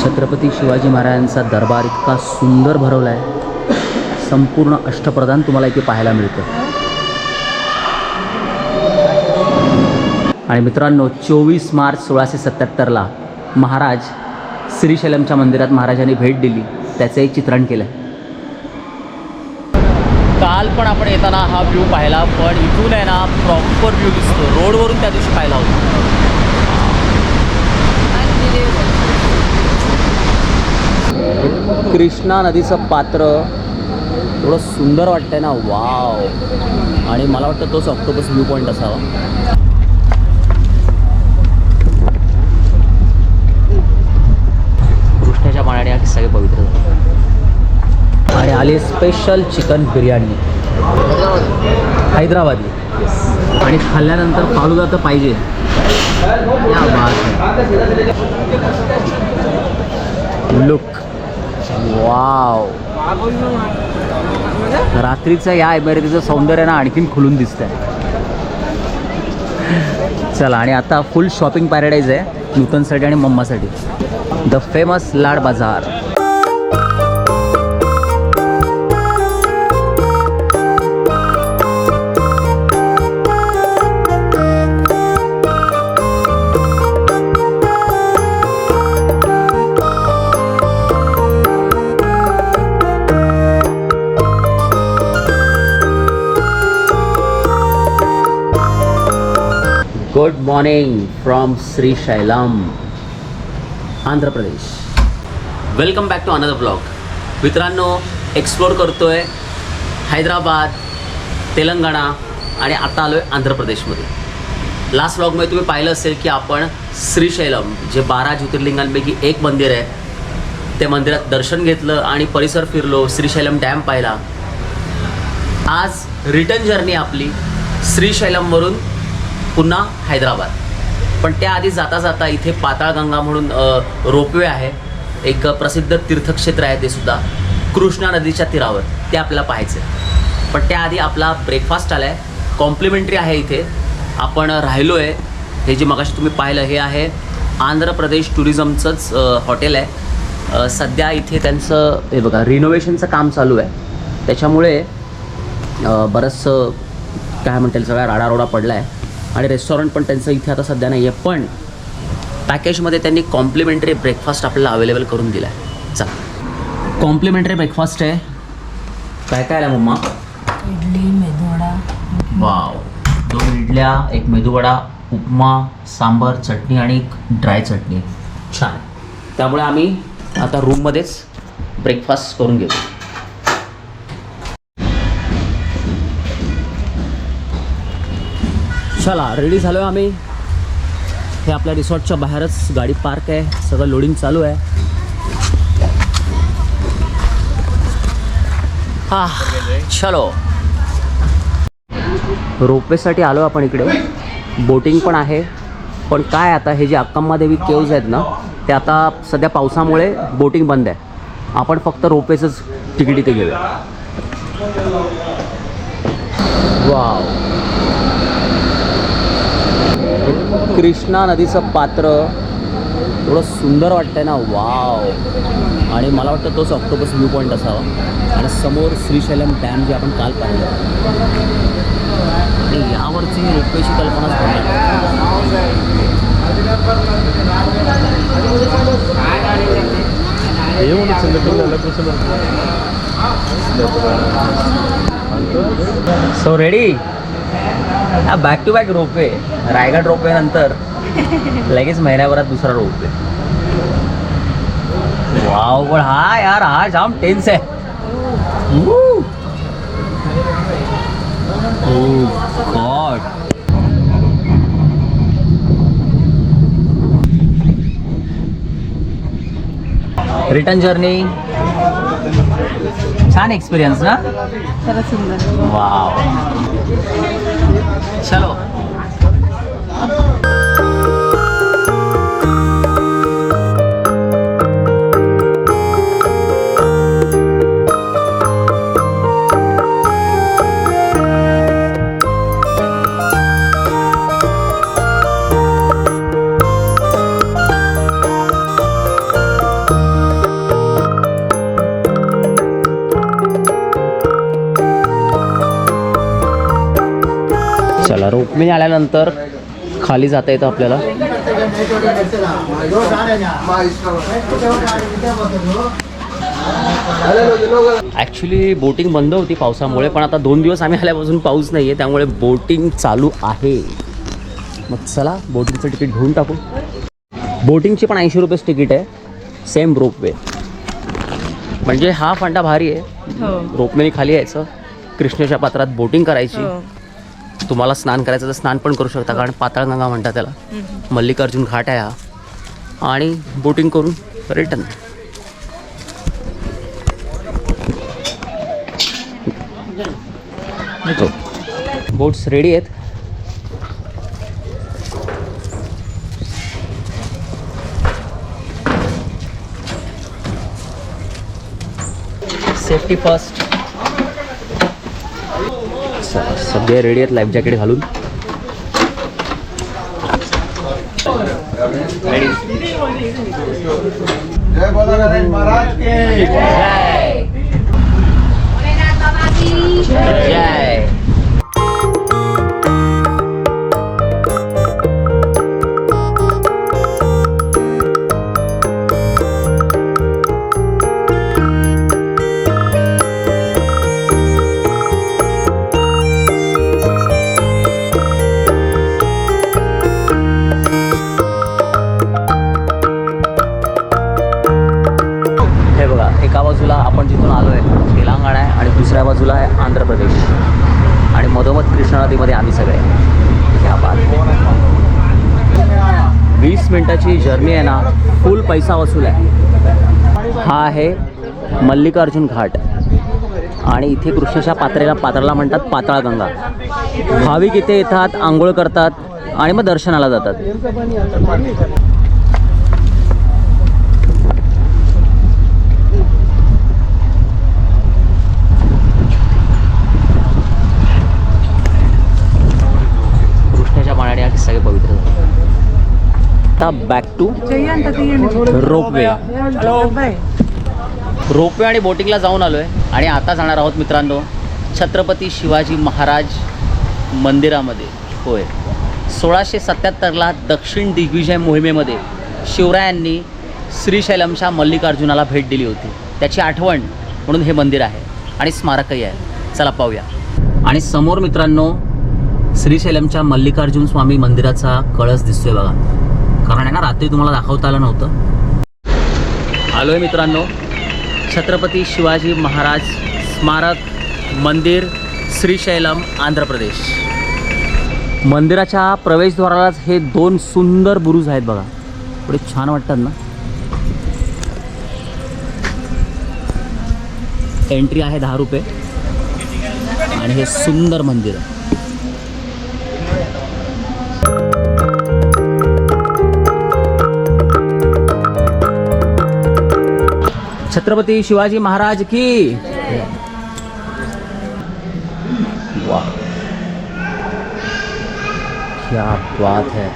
छत्रपती शिवाजी महाराजांचा दरबार इतका सुंदर भरवला आहे संपूर्ण अष्टप्रधान तुम्हाला इथे पाहायला मिळतं. आणि मित्रांनो चोवीस मार्च सोळाशे सत्याहत्तरला महाराज श्रीशैलमच्या मंदिरात महाराजांनी भेट दिली. त्याचं एक चित्रण केलं. काल पण आपण येताना हा व्ह्यू पाहिला पण इथून आहे ना प्रॉपर व्ह्यू दिसतो. रोडवरून त्या दिवशी पाहिला होता. कृष्णा नदीचं पात्र एवढं सुंदर वाटतंय ना वाव. आणि मला वाटतं तोच ऑक्टोपस व्ह्यू पॉईंट असावा. कृष्णाच्या पाण्याने हा सगळे पवित्र. आणि आली स्पेशल चिकन बिर्याणी हैदराबादी. आणि खाल्ल्यानंतर फालुदा तर पाहिजे. Look wow. रात्रीचं या इमारतीचं सौंदर्य ना आणखीन खुलून दिसतंय. चला आणि आता फुल शॉपिंग पॅराडाईज आहे नूतनसाठी आणि मम्मासाठी. The famous Lad Bazaar. Good morning from Srisailam Andhra Pradesh welcome back to another blog मित्रांनो एक्सप्लोर करतोय हैदराबाद तेलंगणा आणि आता आलो आहे आंध्र प्रदेशमध्ये. लास्ट ब्लॉगमध्ये तुम्ही पाहिलं असेल की आपण श्रीशैलम जे बारा ज्योतिर्लिंगांपैकी एक मंदिर आहे ते मंदिरात दर्शन घेतलं आणि परिसर फिरलो श्रीशैलम डॅम पाहिला. आज रिटर्न जर्नी आपली श्रीशैलमवरून पुन्हा हैदराबाद. पण त्याआधी जाता जाता इथे पाताळगंगा म्हणून रोपवे आहे. एक प्रसिद्ध तीर्थक्षेत्र आहे ते सुद्धा. कृष्णा नदीच्या तीरावर. ते आपल्याला पाहायचं आहे पण त्याआधी आपला ब्रेकफास्ट आला आहे कॉम्प्लिमेंटरी आहे इथे. आपण राहिलो आहे हे जे मगाशी तुम्ही पाहिलं हे आहे आंध्र प्रदेश टुरिझमचंच हॉटेल आहे. सध्या इथे त्यांचं हे बघा रिनोव्हेशनचं काम चालू आहे. त्याच्यामुळे बरंचसं काय म्हणता येईल सगळा राडारोडा पडला आहे आणि रेस्टॉरंट पण त्यांचं इथे आता सध्या नाही आहे पण पॅकेजमध्ये त्यांनी कॉम्प्लिमेंटरी ब्रेकफास्ट आपल्याला अवेलेबल करून दिला आहे चला. कॉम्प्लिमेंटरी ब्रेकफास्ट आहे. काय काय आलं मम्मा? इडली मेदूवडा वाव दोन इडल्या एक मेदूवडा उपमा सांबर चटणी आणि एक ड्राय चटणी. छान. त्यामुळे आम्ही आता रूममध्येच ब्रेकफास्ट करून घेतो. चला रेडी झालो आहे आम्ही. हे आपल्या रिसॉर्टच्या बाहेरच गाडी पार्क आहे. सगळं लोडिंग चालू आहे. हा चलो. रोपवेसाठी आलो आपण इकडे. बोटिंग पण आहे. पण काय आता हे जे अक्कम्मादेवी केव्ज आहेत ना ते आता सध्या पावसामुळे बोटिंग बंद आहे. आपण फक्त रोपवेचंच तिकीट इथे घेऊया. वाव. कृष्णा नदीचं पात्र एवढं सुंदर वाटतंय ना वाव. आणि मला वाटतं तोच ऑक्टोपस व्ह्यू पॉईंट असावा. आणि समोर श्रीशैलम डॅम जे आपण काल पाहिलं. आणि यावरची रोपवेची कल्पनाच पडणार सो रेडी हा back to back ropeway. Raigad ropeway नंतर. लगेच महिन्याभरात दुसरा रोपवे. वाव पण हा यार हा जाम टेन्स आहे! Oh. रिटर्न जर्नी छान एक्सपिरियन्स ना? खरंच सुंदर. वाव चलो रुक्मिणी आल्यानंतर खाली जाता येतं आपल्याला. ॲक्च्युली बोटिंग बंद होती पावसामुळे पण आता दोन दिवस आम्ही आल्यापासून पाऊस नाही आहे त्यामुळे बोटिंग चालू आहे. मग चला बोटिंगचं तिकीट घेऊन टाकू. बोटिंगची पण ऐंशी रुपयेच तिकीट आहे. सेम रोपवे म्हणजे हा फंडा भारी आहे. हो. रोपवेने खाली यायचं. कृष्णेच्या पात्रात बोटिंग करायची. हो. तुम्हाला स्नान करायचं तर स्नान पण करू शकता कारण पाताळगंगा म्हणतात त्याला. मल्लिकार्जुन घाट आहे हा. आणि बोटिंग करून रिटर्न. बोट्स रेडी आहेत. सेफ्टी फर्स्ट चला, सगळे रेडी आहेत लाईफ जॅकेट घालून जय बोला गणेश महाराज पैसा वसूल आहे. हा आहे मल्लिकार्जुन घाट. आणि इथे कृष्णाच्या पात्रेला पात्राला म्हणतात पाताळगंगा. भाविक इथे येतात आंघोळ करतात आणि मग दर्शनाला जातात कृष्णाच्या पाण्याने हा सगळे पवित्र झाले. आता बॅक टू रोपवे. रोपवे आणि बोटिंगला जाऊन आलो आहे आणि आता जाणार आहोत मित्रांनो छत्रपती शिवाजी महाराज मंदिरामध्ये. होय. सोळाशे सत्याहत्तरला दक्षिण दिग्विजय मोहिमेमध्ये शिवरायांनी श्रीशैलमच्या मल्लिकार्जुनाला भेट दिली होती. त्याची आठवण म्हणून हे मंदिर आहे आणि स्मारकही आहे. चला पाहूया. आणि समोर मित्रांनो श्रीशैलमच्या मल्लिकार्जुन स्वामी मंदिराचा कळस दिसतोय बघा. कारण आहे ना रात्री तुम्हाला दाखवता आलं नव्हतं. आलो आहे मित्रांनो. छत्रपती शिवाजी महाराज स्मारक मंदिर श्रीशैलम आंध्र प्रदेश. मंदिराच्या प्रवेशद्वारालाच हे दोन सुंदर बुरुज आहेत बघा. थोडे छान वाटतात ना. एंट्री आहे दहा रुपये. आणि हे सुंदर मंदिर आहे. छत्रपती शिवाजी महाराज की? वाह. क्या बात है.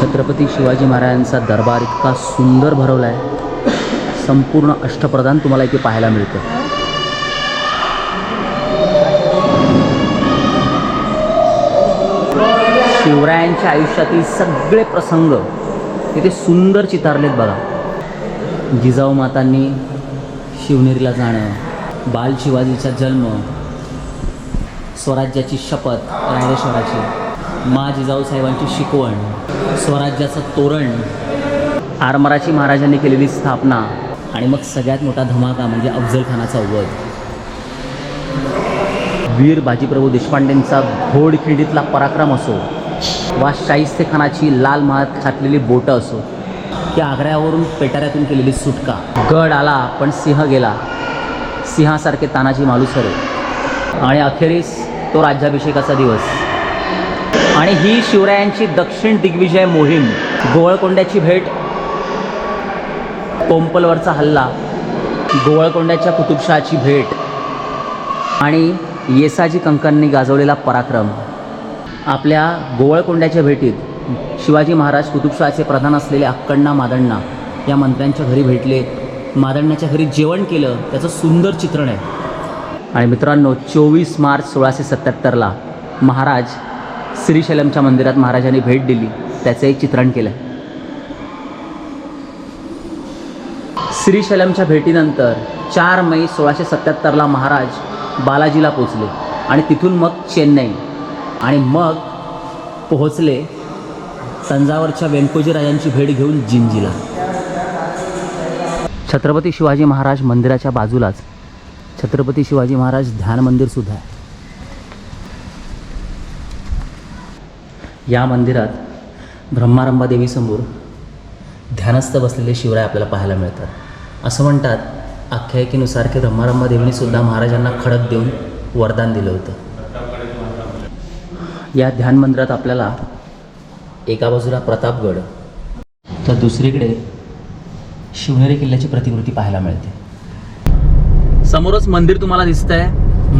छत्रपती शिवाजी महाराजांचा दरबार इतका सुंदर भरवला आहे संपूर्ण अष्टप्रधान तुम्हाला इथे पाहायला मिळतं. शिवरायांच्या आयुष्यातील सगळे प्रसंग इथे सुंदर चितारलेत बघा. जिजाऊ मातांनी शिवनेरीला जाणं बाल शिवाजीचा जन्म स्वराज्याची शपथ रायरेश्वराची मा जिजाऊ साहेबांची शिकवण स्वराज्याचं तोरण आरमाराची महाराजांनी केलेली स्थापना आणि मग सगळ्यात मोठा धमाका म्हणजे अफजलखानाचा वध. वीर बाजीप्रभू देशपांडेंचा घोडखिंडीतला पराक्रम असो वा शाहिस्तेखानाची लाल महात घातलेली बोटं असो की आग्र्यावरून पेटाऱ्यातून केलेली सुटका. गड आला पण सिंह गेला. सिंहासारखे तानाजी मालुसरे आणि अखेरीस तो राज्याभिषेकाचा दिवस. आणि ही शिवरायांची दक्षिण दिग्विजय मोहीम. गोवळकोंड्याची भेट. कोंपलवरचा हल्ला. गोवळकोंड्याच्या कुतुबशहाची भेट. आणि येसाजी कंकांनी गाजवलेला पराक्रम. आपल्या गोवळकोंड्याच्या भेटीत शिवाजी महाराज कुतुबशाहचे प्रधान असलेले अक्कण्णा मादण्णा या मंत्र्यांच्या घरी भेटले. मादण्णाच्या घरी जेवण केलं. त्याचं सुंदर चित्रण आहे. आणि मित्रांनो चोवीस मार्च सोळाशे सत्याहत्तरला महाराज श्रीशैलमच्या मंदिरात महाराजांनी भेट दिली. त्याचं एक चित्रण केलं श्रीशैलमच्या भेटीनंतर चार मे सोळाशे सत्याहत्तरला महाराज बालाजीला पोचले आणि तिथून मग चेन्नई. आणि मग पोहोचले तंजावरच्या व्यंकोजी राजांची भेट घेऊन जिंजीला. छत्रपती शिवाजी महाराज मंदिराच्या बाजूलाच छत्रपती शिवाजी महाराज ध्यान मंदिरसुद्धा आहे. या मंदिरात ब्रह्मारंबा देवीसमोर ध्यानस्थ बसलेले शिवराय आपल्याला पाहायला मिळतात. असं म्हणतात आख्यायिकेनुसार की ब्रह्मारंबा देवीने सुद्धा महाराजांना खडक देऊन वरदान दिलं होतं. या ध्यान मंदिरात आपल्याला एका बाजूला प्रतापगड. तर दुसरीकडे शिवनेरी किल्ल्याची प्रतिकृती पाहायला मिळते. समोरच मंदिर तुम्हाला दिसतंय.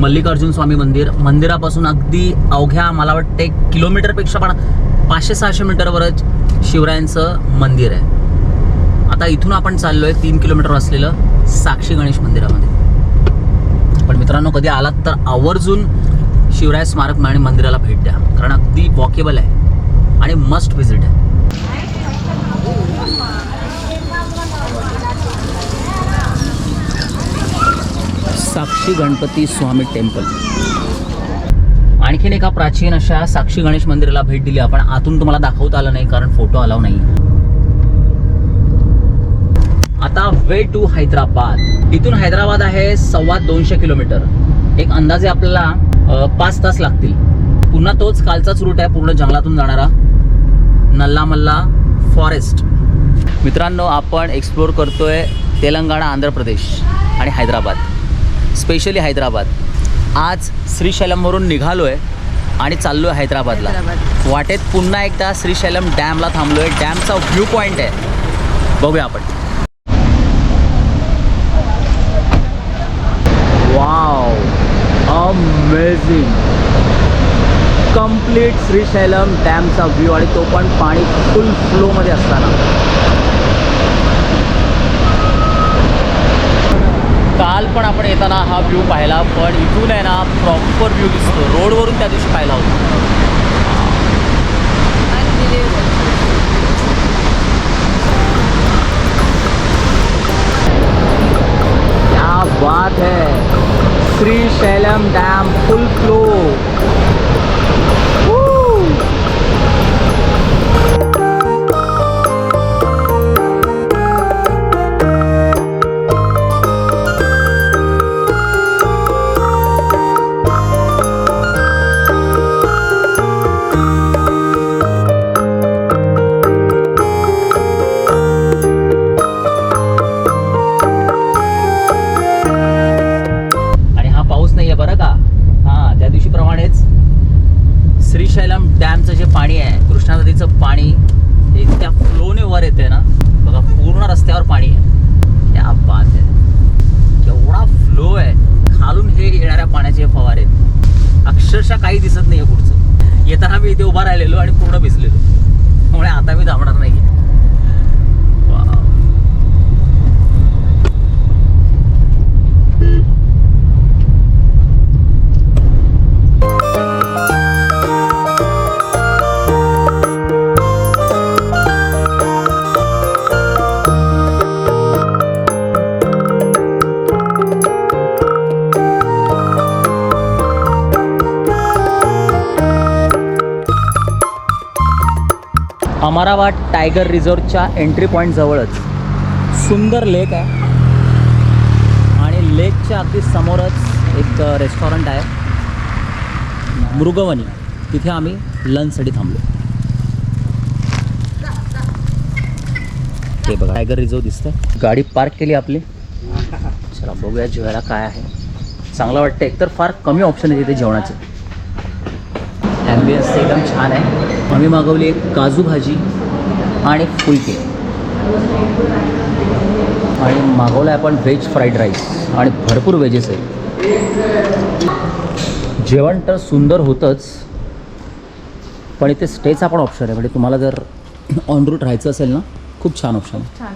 मल्लिकार्जुन स्वामी मंदिर. मंदिरापासून अगदी अवघ्या मला वाटते किलोमीटरपेक्षा पण पाचशे सहाशे मीटरवरच शिवरायांचं मंदिर आहे. आता इथून आपण चाललोय तीन किलोमीटर असलेलं साक्षी गणेश मंदिरामध्ये. पण मित्रांनो कधी आलात तर आवर्जून शिवराय स्मारक आणि मंदिराला भेट द्या. कारण अगदी वॉकेबल आहे. आणि मस्ट व्हिजिट आहे. साक्षी गणपती स्वामी टेम्पल. आणखीन एका प्राचीन अशा साक्षी गणेश मंदिराला भेट दिली. आपण आतून तुम्हाला दाखवता आलं नाही कारण फोटो आला नाही आता वे टू हैदराबाद. इथून हैदराबाद आहे सव्वा दोनशे किलोमीटर. एक अंदाजे आपल्याला पाच तास लागतील. पुन्हा तोच कालचाच रूट आहे पूर्ण जंगलातून जाणारा. नल्ला मल्ला फॉरेस्ट. मित्रांनो आपण एक्सप्लोर करतोय तेलंगणा आंध्र प्रदेश आणि हैदराबाद. स्पेशली हैदराबाद. आज श्रीशैलमवरून निघालोय आणि चाललोय हैदराबादला. हैदराबाद. वाटेत पुन्हा एकदा श्रीशैलम डॅमला थांबलोय. डॅमचा व्ह्यू पॉईंट आहे. बघूया आपण. वाव अमेझिंग कंप्लीट श्रीशैलम डॅमचा व्ह्यू आणि तो पण पाणी फुल फ्लोमध्ये असताना. काल पण आपण येताना हा व्ह्यू पाहिला पण इथून आहे ना प्रॉपर व्ह्यू दिसतो. रोडवरून त्या दिवशी पाहिला होता. क्या बात है. Srisailam dam. श्रीशैलम डॅमचं जे पाणी आहे कृष्णा नदीचं पाणी हे इतक्या फ्लोने वर येते ना. बघा पूर्ण रस्त्यावर पाणी आहे. त्या बात आहे. केवढा फ्लो आहे. खालून हे येणाऱ्या पाण्याचे फवारे आहेत. अक्षरशः काही दिसत नाही आहे पुढचं. येताना मी इथे उभा राहिलेलो आणि पूर्ण भिजलेलो. त्यामुळे आता मी धावणार नाही अमराबाद टायगर रिझॉर्टच्या एंट्री पॉईंटजवळच सुंदर लेक आहे. आणि लेकच्या अगदी समोरच एक रेस्टॉरंट आहे. मृगवनी. तिथे आम्ही लंचसाठी थांबलो. ते बघा टायगर रिझर्व दिसतंय. गाडी पार्क केली आपली. चला बघूया जेवायला काय आहे. चांगलं वाटतं एकतर फार कमी ऑप्शन आहे तिथे जेवणाचे. ॲम्बियन्स एकदम छान आहे. आम्ही मागवली एक काजू भाजी आणि फुलके. आणि मागवलं आहे आपण व्हेज फ्राईड राईस आणि भरपूर व्हेजेस आहे. जेवण तर सुंदर होतंच पण इथे स्टेचा पण ऑप्शन आहे. म्हणजे तुम्हाला जर ऑन रूट राहायचं असेल ना खूप छान ऑप्शन आहे.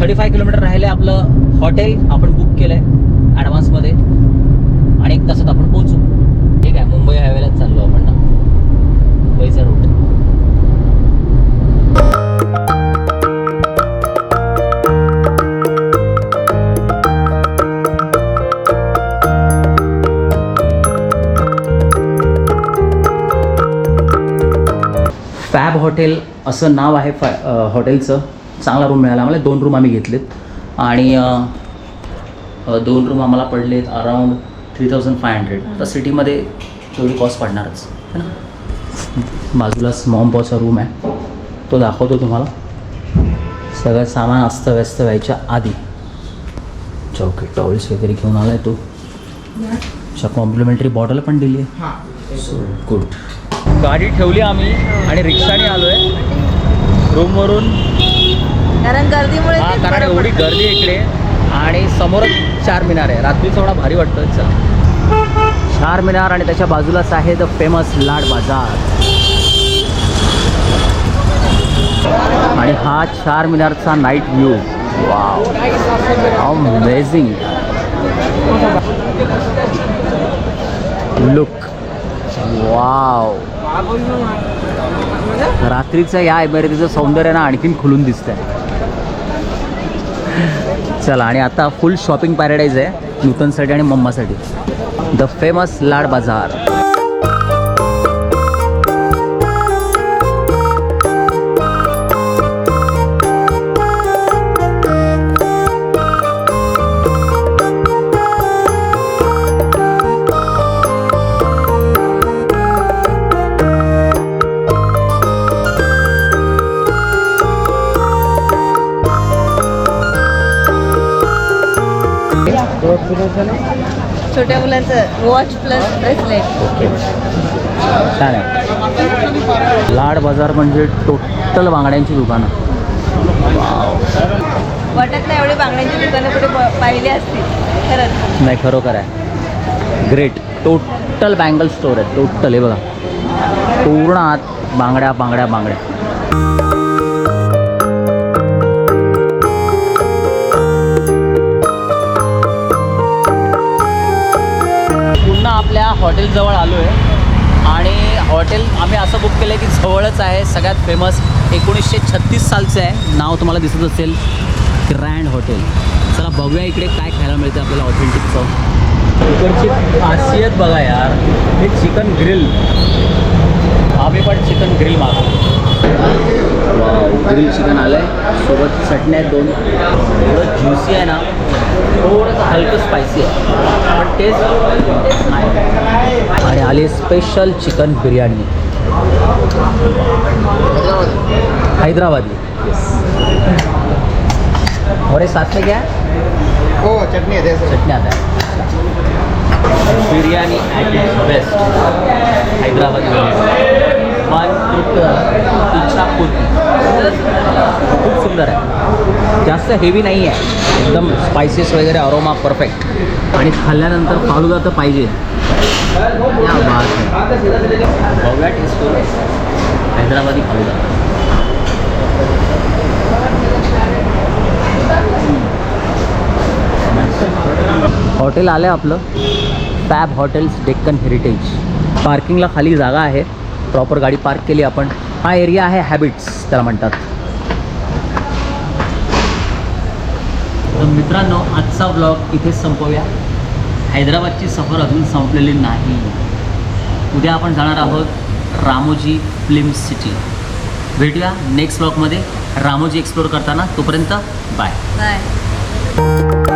थर्टी फाय किलोमीटर राहिले आपलं हॉटेल आपण बुक केलं आहे ॲडव्हान्समध्ये आणि एक तासात आपण पोहोचू. ठीक आहे मुंबई हायवेलाच चाललो आपण ना. मुंबईचा रूट फॅब हॉटेल असं नाव आहे फॅ हॉटेलचं चांगला रूम मिळाला आम्हाला. दोन रूम आम्ही घेतलेत. आणि दोन रूम आम्हाला पडलेत around three thousand five hundred तर सिटीमध्ये तेवढी कॉस्ट पडणारच. है ना? बाजूला मॉम पॉचा रूम आहे. तो दाखवतो तुम्हाला. सगळं सामान अस्तव्यस्त व्हायच्या आधी. चौकी टॉवेल्स वगैरे घेऊन आला आहे तो अच्छा कॉम्प्लिमेंटरी बॉटल पण दिली आहे. सो गुड गाडी ठेवली आम्ही आणि रिक्षाने आलो आहे रूमवरून कारण गर्दीमुळे हा कारण एवढी. गर्दी इकडे. आणि समोरच चार मिनार आहे. रात्रीचं एवढा भारी वाटतं चला. चार मिनार आणि त्याच्या बाजूलाच आहे द फेमस लाड बाजार. आणि हा चार मिनारचा night view wow amazing look wow रात्रीचं या इमारतीचं सौंदर्य ना आणखीन खुलून दिसतंय. चला आणि आता फुल शॉपिंग पॅराडाईज आहे नूतनसाठी आणि मम्मासाठी. द फेमस लाड बाजार. छोट्या मुलांचं वॉच प्लस ब्रेसलेट छान आहे. लाड बाजार म्हणजे टोटल बांगड्यांची दुकानं. वाटत नाही एवढी बांगड्यांची दुकानं कुठे पाहिली असतील? खरंच. नाही खरोखर आहे. ग्रेट टोटल बँगल स्टोर आहे. टोटल हे बघा. पूर्ण आत बांगड्या बांगड्या बांगड्या. हॉटेलजवळ आलो आहे आणि हॉटेल आम्ही असं बुक केलं आहे की जवळच आहे सगळ्यात फेमस एकोणीसशे छत्तीस सालचं आहे. नाव तुम्हाला दिसत असेल ग्रँड हॉटेल चला बघूया इकडे काय खायला मिळतं आपल्याला ऑथेंटिक चव. इकडची खासियत बघा यार हे चिकन ग्रिल आम्ही पण चिकन ग्रिल मागवतो. ग्रिल चिकन आलं आहे सोबत चटण्या आहेत दोन. थोडं ज्युसी आहे ना थोडंसं हलकं स्पायसी आहे. पण टेस्ट आहे आणि आली स्पेशल चिकन बिर्याणी. हैदराबादी. और ये साथ में क्या है ओ चटनी है चटणी आता है biryani at its best Hyderabadi मन इच्छा पूर्ण खूप सुंदर आहे. जास्त हेवी नाही आहे. एकदम स्पायसेस वगैरे अरोमा परफेक्ट आणि खाल्ल्यानंतर फालुदा तर पाहिजे. या बात बघूया टेस्ट करू हैदराबादी फालुदा हॉटेल आलं आपलं. Fab hotels Deccan heritage. पार्किंगला खाली जागा आहे. प्रॉपर गाडी पार्क केली आपण. हा एरिया आहे हॅबिट्स त्याला म्हणतात. तर मित्रांनो आजचा ब्लॉग इथेच संपवूया. हैदराबादची सफर अजून संपलेली नाही. उद्या आपण जाणार आहोत रामोजी फिल्म सिटी. भेटूया नेक्स्ट ब्लॉगमध्ये रामोजी एक्सप्लोर करताना. तोपर्यंत बाय नाही